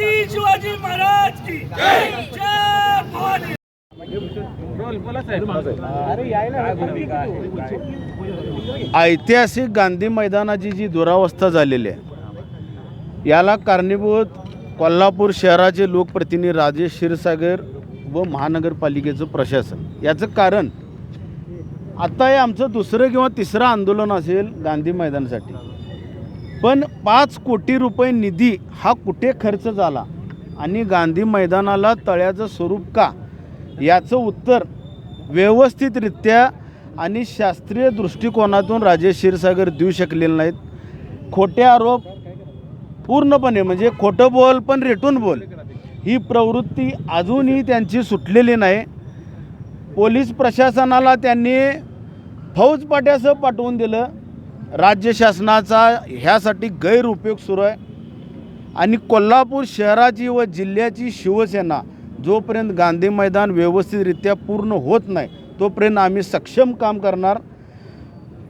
छत्रपती शिवाजी महाराज की जय. भवानी. ऐतिहासिक गांधी मैदानाची जी दुरावस्था झालेली आहे याला कारणीभूत कोल्हापूर शहराचे लोकप्रतिनिधी राजेश क्षीरसागर व महानगरपालिकेचं प्रशासन. याचं कारण आता हे आमचं दुसरं किंवा तिसरं आंदोलन असेल गांधी मैदानासाठी. पण पाच कोटी रुपये निधी हा कुठे खर्च झाला? आणि गांधी मैदानाला तळ्याचं स्वरूप का? याचं उत्तर व्यवस्थितरित्या आणि शास्त्रीय दृष्टिकोनातून राजेश क्षीरसागर देऊ शकलेले नाहीत. खोटे आरोप पूर्णपणे म्हणजे खोटं बोल पण रेटून बोल ही प्रवृत्ती अजूनही त्यांची सुटलेली नाही. पोलीस प्रशासनाला त्यांनी फौजपाट्यासह पाठवून दिलं. राज्य शासनाचा ह्यासाठी गैरउपयोग सुरू आहे. आणि कोल्हापूर शहराची व जिल्ह्याची शिवसेना जोपर्यंत गांधी मैदान व्यवस्थितरित्या पूर्ण होत नाही तोपर्यंत आम्ही सक्षम काम करणार.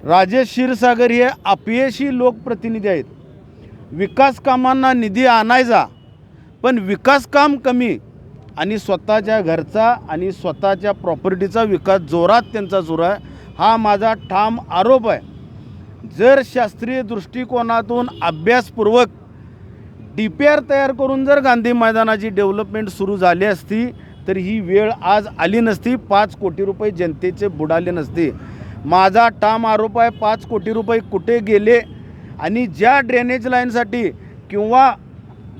राजेश क्षीरसागर हे अपयशी लोकप्रतिनिधी आहेत. विकास कामांना निधी आणायचा पण विकास काम कमी आणि स्वतःच्या घरचा आणि स्वतःच्या प्रॉपर्टीचा विकास जोरात त्यांचा सुरू आहे. हा माझा ठाम आरोप आहे. जर शास्त्रीय दृष्टिकोनातून अभ्यासपूर्वक डी पी आर तयार करून जर गांधी मैदानाची डेव्हलपमेंट सुरू झाली असती तर ही वेळ आज आली नसती. पाच कोटी रुपये जनतेचे बुडाले नसते. माझा ठाम आरोप आहे पाच कोटी रुपये कुठे गेले? आणि ज्या ड्रेनेज लाईनसाठी किंवा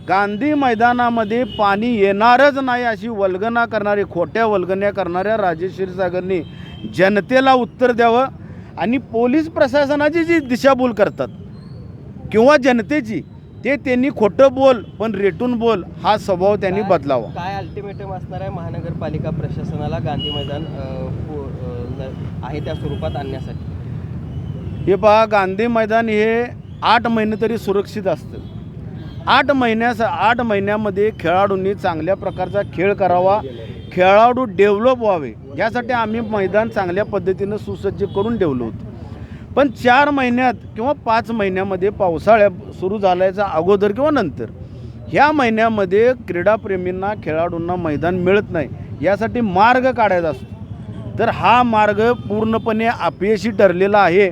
गांधी मैदानामध्ये पाणी येणारच नाही अशी वल्गना करणारे खोट्या वल्गन्या करणाऱ्या राजेश क्षीरसागरनी जनतेला उत्तर द्यावं. आणि पोलीस प्रशासनाची जी दिशाभूल करतात किंवा जनतेची ते त्यांनी खोटं बोल पण रेटून बोल हा स्वभाव त्यांनी बदलावा. काय अल्टिमेटम असणार आहे महानगरपालिका प्रशासनाला गांधी मैदान आहे त्या स्वरूपात आणण्यासाठी? हे पहा गांधी मैदान हे आठ महिने तरी सुरक्षित असतं. आठ महिन्यास आठ महिन्यामध्ये खेळाडूंनी चांगल्या प्रकारचा खेळ करावा. खेळाडू डेव्हलप व्हावे यासाठी आम्ही मैदान चांगल्या पद्धतीनं सुसज्ज करून ठेवलं होतं. पण चार महिन्यात किंवा पाच महिन्यामध्ये पावसाळ्या सुरू झाल्याच्या अगोदर किंवा नंतर ह्या महिन्यामध्ये क्रीडाप्रेमींना खेळाडूंना मैदान मिळत नाही यासाठी मार्ग काढायचा असतो. तर हा मार्ग पूर्णपणे अपयशी ठरलेला आहे.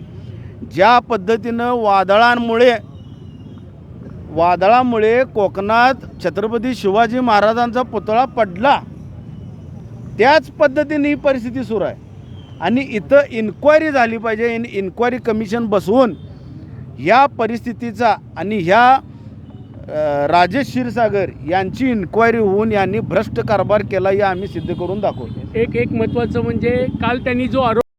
ज्या पद्धतीनं वादळांमुळे वादळामुळे कोकणात छत्रपती शिवाजी महाराजांचा पुतळा पडला त्याच पद्धतीने ही परिस्थिती सुरू आहे. आणि इथं इन्क्वायरी झाली पाहिजे इन इन्क्वायरी कमिशन बसवून या परिस्थितीचा आणि ह्या राजेश क्षीरसागर यांची इन्क्वायरी होऊन यांनी भ्रष्ट कारभार केला हे आम्ही सिद्ध करून दाखवतो. एक एक महत्त्वाचं म्हणजे काल त्यांनी जो आरोप